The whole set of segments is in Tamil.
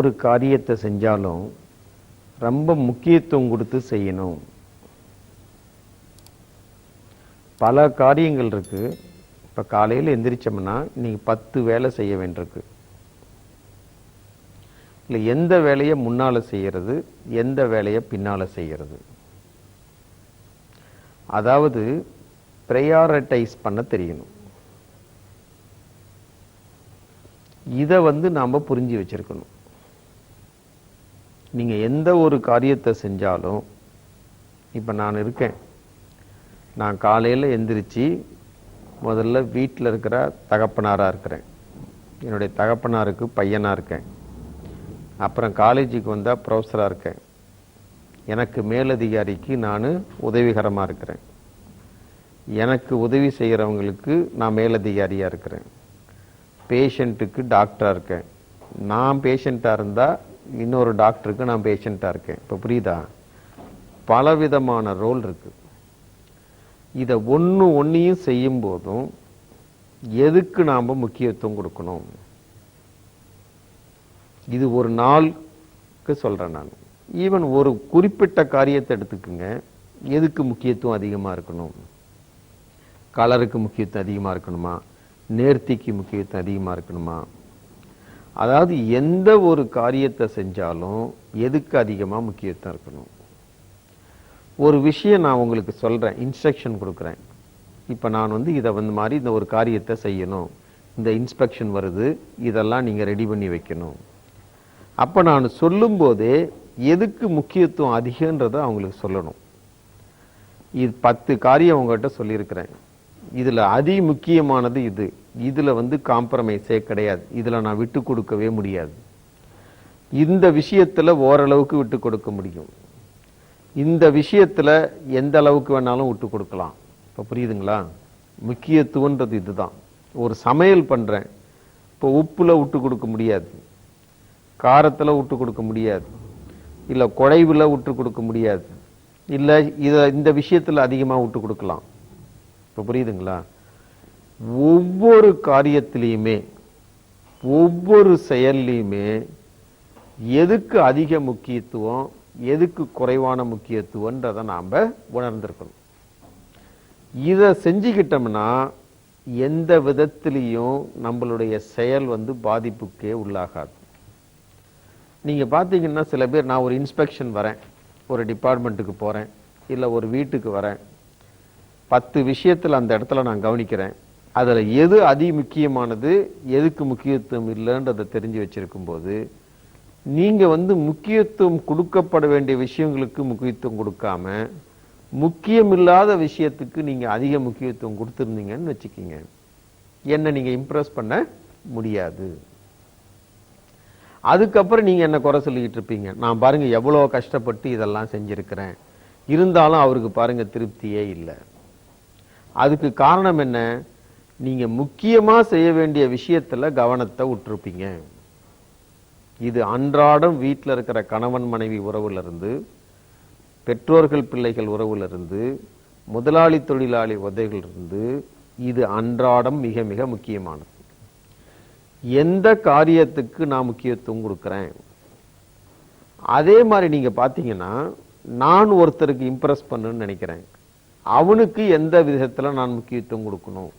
ஒரு காரியத்தை செஞ்சாலும் ரொம்ப முக்கியத்துவம் கொடுத்து செய்யணும். பல காரியங்கள் இருக்கு. இப்போ காலையில் எந்திரிச்சோம்னா இன்னைக்கு பத்து வேலை செய்ய வேண்டியிருக்கு. இல்லை எந்த வேலையை முன்னால் செய்யறது எந்த வேலையை பின்னால் செய்யறது. அதாவது ப்ரையாரிட்டைஸ் பண்ண தெரியணும். இதை வந்து நாம் புரிஞ்சு வச்சிருக்கணும். நீங்கள் எந்த ஒரு காரியத்தை செஞ்சாலும் இப்போ நான் இருக்கேன். நான் காலையில் எந்திரிச்சு முதல்ல வீட்டில் இருக்கிற தகப்பனாராக இருக்கிறேன். என்னுடைய தகப்பனாருக்கு பையனாக இருக்கேன். அப்புறம் காலேஜுக்கு வந்தால் ப்ரொஃபஸராக இருக்கேன். எனக்கு மேலதிகாரிக்கு நான் உதவிகரமாக இருக்கிறேன். எனக்கு உதவி செய்கிறவங்களுக்கு நான் மேலதிகாரியாக இருக்கிறேன். பேஷண்ட்டுக்கு டாக்டராக இருக்கேன். நான் பேஷண்ட்டாக இருந்தால் இன்னொரு டாக்டருக்கு நான் பேஷண்ட்டாக இருக்கேன். இப்போ புரியுதா? பலவிதமான ரோல் இருக்கு. இதை ஒன்று ஒன்றையும் செய்யும் போதும் எதுக்கு நாம் முக்கியத்துவம் கொடுக்கணும்? இது ஒரு நாளுக்கு சொல்கிறேன் நான். ஈவன் ஒரு குறிப்பிட்ட காரியத்தை எடுத்துக்குங்க. எதுக்கு முக்கியத்துவம் அதிகமாக இருக்கணும்? கலருக்கு முக்கியத்துவம் அதிகமாக இருக்கணுமா? நேர்த்திக்கு முக்கியத்துவம் அதிகமாக இருக்கணுமா? அதாவது எந்த ஒரு காரியத்தை செஞ்சாலும் எதுக்கு அதிகமாக முக்கியத்துவம் இருக்கணும்? ஒரு விஷயம் நான் உங்களுக்கு சொல்கிறேன் இன்ஸ்ட்ரக்ஷன் கொடுக்குறேன். இப்போ நான் வந்து இதை வந்து மாதிரி இந்த ஒரு காரியத்தை செய்யணும். இந்த இன்ஸ்பெக்ஷன் வருது இதெல்லாம் நீங்கள் ரெடி பண்ணி வைக்கணும். அப்போ நான் சொல்லும்போதே எதுக்கு முக்கியத்துவம் அதிகன்றதை அவங்களுக்கு சொல்லணும். இது பத்து காரியம் அவங்ககிட்ட சொல்லியிருக்கிறேன். இதில் அதி முக்கியமானது இது. இதில் வந்து காம்ப்ரமைஸே கிடையாது. இதில் நான் விட்டு கொடுக்கவே முடியாது. இந்த விஷயத்தில் ஓரளவுக்கு விட்டு கொடுக்க முடியும். இந்த விஷயத்தில் எந்த அளவுக்கு வேணாலும் விட்டு கொடுக்கலாம். இப்போ புரியுதுங்களா? முக்கியத்துவன்றது இதுதான். ஒரு சமையல் பண்ணுறேன் இப்போ உப்புல விட்டு கொடுக்க முடியாது. காரத்தில் விட்டு கொடுக்க முடியாது. இல்லை குழைவில் விட்டு கொடுக்க முடியாது. இல்லை இதை இந்த விஷயத்தில் அதிகமாக விட்டு கொடுக்கலாம். இப்போ புரியுதுங்களா? ஒவ்வொரு காரியத்திலையுமே ஒவ்வொரு செயல்லையுமே எதுக்கு அதிக முக்கியத்துவம் எதுக்கு குறைவான முக்கியத்துவன்றதை நாம் உணர்ந்திருக்கணும். இதை செஞ்சுக்கிட்டோம்னா எந்த விதத்திலையும் நம்மளுடைய செயல் வந்து பாதிப்புக்கே உள்ளாகாது. நீங்கள் பார்த்தீங்கன்னா சில பேர் நான் ஒரு இன்ஸ்பெக்ஷன் வரேன் ஒரு டிபார்ட்மெண்ட்டுக்கு போகிறேன் இல்லை ஒரு வீட்டுக்கு வரேன். பத்து விஷயத்தில் அந்த இடத்துல நான் கவனிக்கிறேன். அதில் எது அதி முக்கியமானது எதுக்கு முக்கியத்துவம் இல்லைன்றதை தெரிஞ்சு வச்சுருக்கும் போது நீங்கள் வந்து முக்கியத்துவம் கொடுக்கப்பட வேண்டிய விஷயங்களுக்கு முக்கியத்துவம் கொடுக்காம முக்கியமில்லாத விஷயத்துக்கு நீங்கள் அதிக முக்கியத்துவம் கொடுத்துருந்தீங்கன்னு வச்சுக்கிங்க. என்ன நீங்கள் இம்ப்ரெஸ் பண்ண முடியாது. அதுக்கப்புறம் நீங்கள் என்ன குறை சொல்லிக்கிட்டு இருப்பீங்க? நான் பாருங்கள் எவ்வளோ கஷ்டப்பட்டு இதெல்லாம் செஞ்சுருக்கிறேன். இருந்தாலும் அவருக்கு பாருங்க திருப்தியே இல்லை. அதுக்கு காரணம் என்ன? நீங்க முக்கியமா செய்ய வேண்டிய விஷயத்துல கவனத்தை விட்டுருப்பீங்க இது அன்றாடம் வீட்டில் இருக்கிற கணவன் மனைவி உறவுல இருந்து பெற்றோர்கள் பிள்ளைகள் உறவுல இருந்து முதலாளி தொழிலாளி உதைகளிலிருந்து இது அன்றாடம் மிக மிக முக்கியமானது. எந்த காரியத்துக்கு நான் முக்கியத்துவம் கொடுக்குறேன்? அதே மாதிரி நீங்க பார்த்தீங்கன்னா நான் ஒருத்தருக்கு இம்ப்ரெஸ் பண்ணுன்னு நினைக்கிறேன். அவனுக்கு எந்த விதத்துல நான் முக்கியத்துவம் கொடுக்கணும்?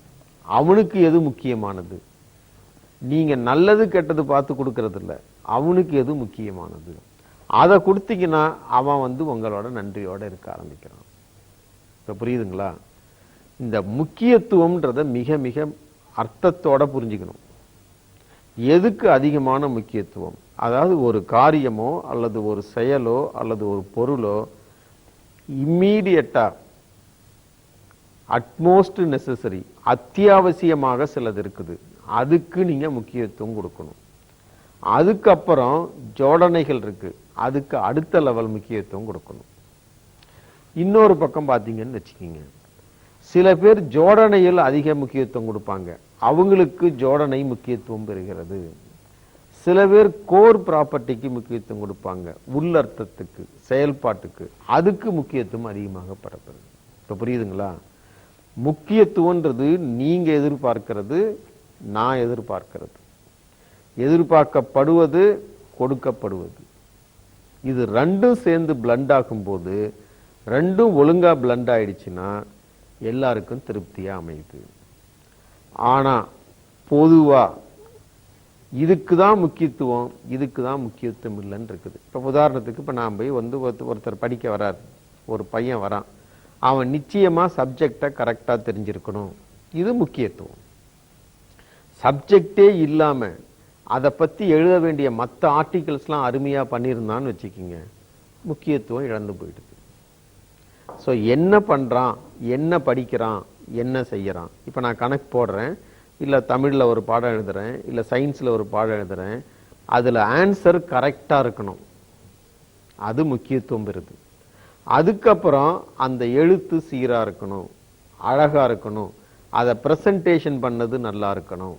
அவனுக்கு எது முக்கியமானது? நீங்கள் நல்லது கெட்டது பார்த்து கொடுக்கறதில்ல. அவனுக்கு எது முக்கியமானது? அதை கொடுத்தீங்கன்னா அவன் வந்து உங்களோட நன்றியோடு இருக்க ஆரம்பிக்கிறான். இப்போ புரியுதுங்களா? இந்த முக்கியத்துவம்ன்றத மிக மிக அர்த்தத்தோட புரிஞ்சுக்கணும். எதுக்கு அதிகமான முக்கியத்துவம்? அதாவது ஒரு காரியமோ அல்லது ஒரு செயலோ அல்லது ஒரு பொருளோ இம்மீடியட்டாக அட்மோஸ்ட் நெசசரி அத்தியாவசியமாக சிலது இருக்குது. அதுக்கு நீங்க முக்கியத்துவம் கொடுக்கணும். அதுக்கப்புறம் ஜோடனைகள் இருக்கு. அதுக்கு அடுத்த லெவல் முக்கியத்துவம் கொடுக்கணும். இன்னொரு பக்கம் பார்த்தீங்கன்னு வச்சுக்கிங்க. சில பேர் ஜோடனையில் அதிக முக்கியத்துவம் கொடுப்பாங்க. அவங்களுக்கு ஜோடனை முக்கியத்துவம் பெறுகிறது. சில பேர் கோர் ப்ராப்பர்ட்டிக்கு முக்கியத்துவம் கொடுப்பாங்க. உள்ளர்த்தத்துக்கு செயல்பாட்டுக்கு அதுக்கு முக்கியத்துவம் அதிகமாக பெறப்படுது இப்போ புரியுதுங்களா? முக்கியத்துவன்றது நீங்கள் எதிர்பார்க்கிறது நான் எதிர்பார்க்கிறது. எதிர்பார்க்கப்படுவது கொடுக்கப்படுவது. இது ரெண்டும் சேர்ந்து பிளண்ட் ஆகும்போது ரெண்டும் ஒழுங்காக பிளண்ட் ஆயிடுச்சுன்னா எல்லாருக்கும் திருப்தியாக அமையுது. ஆனால் பொதுவாக இதுக்கு தான் முக்கியத்துவம் இதுக்கு தான் முக்கியத்துவம் இல்லைன்னு இருக்குது. இப்போ உதாரணத்துக்கு இப்போ நான் போய் வந்து ஒருத்தர் படிக்க வரார். ஒரு பையன் வரான். அவன் நிச்சயமா சப்ஜெக்டை கரெக்டாக தெரிஞ்சிருக்கணும். இது முக்கியத்துவம். சப்ஜெக்டே இல்லாமல் அதை பற்றி எழுத வேண்டிய மற்ற ஆர்டிகிள்ஸ்லாம் அருமையாக பண்ணியிருந்தான்னு வச்சுக்கிங்க முக்கியத்துவம் இழந்து போயிடுது. ஸோ என்ன பண்ணுறான் என்ன படிக்கிறான் என்ன செய்கிறான் இப்போ நான் கணக்கு போடுறேன் இல்லை தமிழில் ஒரு பாடம் எழுதுகிறேன் இல்லை சயின்ஸில் ஒரு பாடம் எழுதுகிறேன் அதில் ஆன்சர் கரெக்டாக இருக்கணும். அது முக்கியத்துவம் பெறுது. அதுக்கப்புறம் அந்த எழுத்து சீராக இருக்கணும் அழகாக இருக்கணும் அதை ப்ரெசன்டேஷன் பண்ணது நல்லா இருக்கணும்.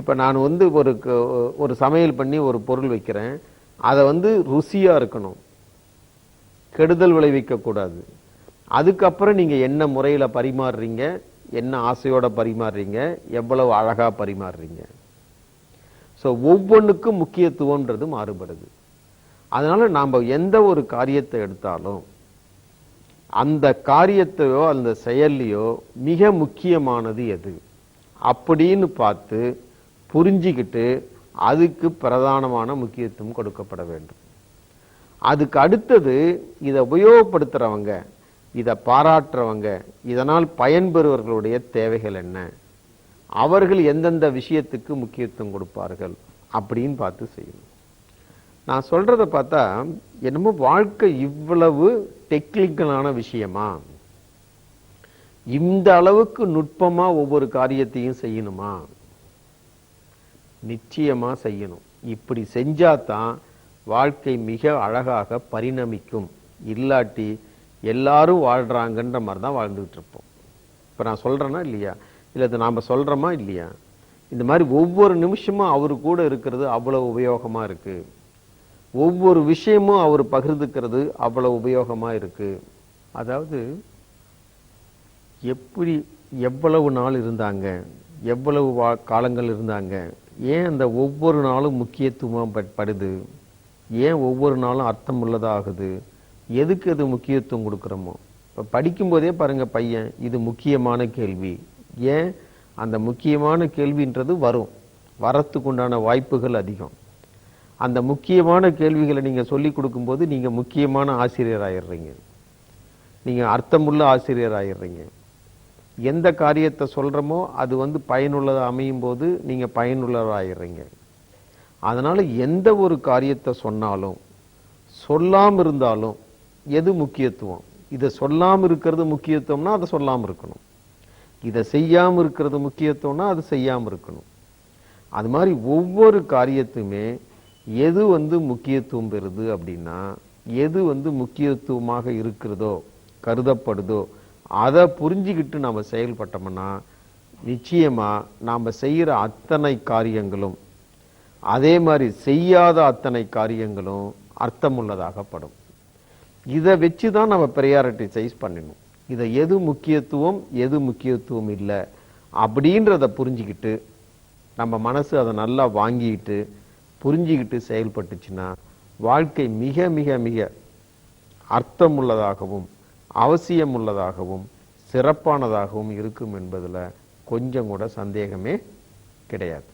இப்போ நான் வந்து ஒரு ஒரு சமையல் பண்ணி ஒரு பொருள் வைக்கிறேன் அதை வந்து ருசியாக இருக்கணும். கெடுதல் விளைவிக்கக்கூடாது அதுக்கப்புறம் நீங்கள் என்ன முறையில் பரிமாறுறீங்க என்ன ஆசையோட பரிமாறுறீங்க எவ்வளவு அழகாக பரிமாறுறீங்க. ஸோ ஒவ்வொன்றுக்கும் முக்கியத்துவன்றது மாறுபடுது. அதனால நாம எந்த ஒரு காரியத்தை எடுத்தாலும் அந்த காரியத்தையோ அந்த செயல்லையோ மிக முக்கியமானது எது? அப்படின்னு பார்த்து புரிஞ்சிக்கிட்டு அதுக்கு பிரதானமான முக்கியத்துவம் கொடுக்கப்பட வேண்டும். அதுக்கு அடுத்தது இதை உபயோகப்படுத்துறவங்க இதை பாராட்டுறவங்க இதனால் பயன்பெறுவர்களுடைய தேவைகள் என்ன? அவர்கள் எந்தெந்த விஷயத்துக்கு முக்கியத்துவம் கொடுப்பார்கள்? அப்படின்னு பார்த்து செய்யணும். நான் சொல்கிறத பார்த்தா என்னமோ வாழ்க்கை இவ்வளவு டெக்னிக்கலான விஷயமா? இந்த அளவுக்கு நுட்பமாக ஒவ்வொரு காரியத்தையும் செய்யணுமா? நிச்சயமாக செய்யணும். இப்படி செஞ்சாதான் வாழ்க்கை மிக அழகாக பரிணமிக்கும். இல்லாட்டி எல்லாரும் வாழ்கிறாங்கன்ற மாதிரி தான் வாழ்ந்துகிட்டு இருப்போம் இப்போ நான் சொல்கிறேன்னா இல்லையா? இல்லை இது நாம் சொல்கிறோமா இல்லையா? இந்த மாதிரி ஒவ்வொரு நிமிஷமும் அவரு கூட இருக்கிறது அவ்வளோ உபயோகமாக இருக்குது ஒவ்வொரு விஷயமும் அவர் பகிர்ந்துக்கிறது அவ்வளவு உபயோகமாக இருக்குது அதாவது எப்படி எவ்வளவு நாள் இருந்தாங்க எவ்வளவு வா- காலங்கள் இருந்தாங்க ஏன் அந்த ஒவ்வொரு நாளும் முக்கியத்துவம் படுது ஏன் ஒவ்வொரு நாளும் அர்த்தம் உள்ளதாகுது எதுக்கு அது முக்கியத்துவம் கொடுக்குறோமோ? இப்போ படிக்கும்போதே பாருங்கள் பையன் இது முக்கியமான கேள்வி. ஏன்? அந்த முக்கியமான கேள்வின்றது வரும். வரத்துக்குண்டான வாய்ப்புகள் அதிகம். அந்த முக்கியமான கேள்விகளை நீங்கள் சொல்லி கொடுக்கும்போது நீங்கள் முக்கியமான ஆசிரியர் ஆயிடுறீங்க நீங்கள் அர்த்தமுள்ள ஆசிரியர் ஆயிடுறீங்க எந்த காரியத்தை சொல்கிறோமோ அது வந்து பயனுள்ளதாக அமையும் போது நீங்கள் பயனுள்ளதாகிடுறீங்க அதனால் எந்த ஒரு காரியத்தை சொன்னாலும் சொல்லாம இருந்தாலும் எது முக்கியத்துவம்? இதை சொல்லாமல் இருக்கிறது முக்கியத்துவம்னா அதை சொல்லாமல் இருக்கணும். இதை செய்யாமல் இருக்கிறது முக்கியத்துவம்னா அது செய்யாமல் இருக்கணும். அது மாதிரி ஒவ்வொரு காரியத்துமே எது வந்து முக்கியத்துவம் பெறுது அப்படின்னா எது வந்து முக்கியத்துவமாக இருக்கிறதோ கருதப்படுதோ அதை புரிஞ்சுக்கிட்டு நம்ம செயல்பட்டோம்னா நிச்சயமாக நாம் செய்கிற அத்தனை காரியங்களும் அதே மாதிரி செய்யாத அத்தனை காரியங்களும் அர்த்தமுள்ளதாகப்படும். இதை வச்சு தான் நம்ம ப்ரையாரிட்டிசைஸ் பண்ணணும். இதை எது முக்கியத்துவம் எது முக்கியத்துவம் இல்லை அப்படின்றத புரிஞ்சுக்கிட்டு நம்ம மனசு அதை நல்லா வாங்கிட்டு புரிஞ்சுக்கிட்டு செயல்பட்டுச்சுன்னா வாழ்க்கை மிக மிக மிக அர்த்தமுள்ளதாகவும் அவசியமுள்ளதாகவும் சிறப்பானதாகவும் இருக்கும் என்பதில் கொஞ்சம் கூட சந்தேகமே கிடையாது.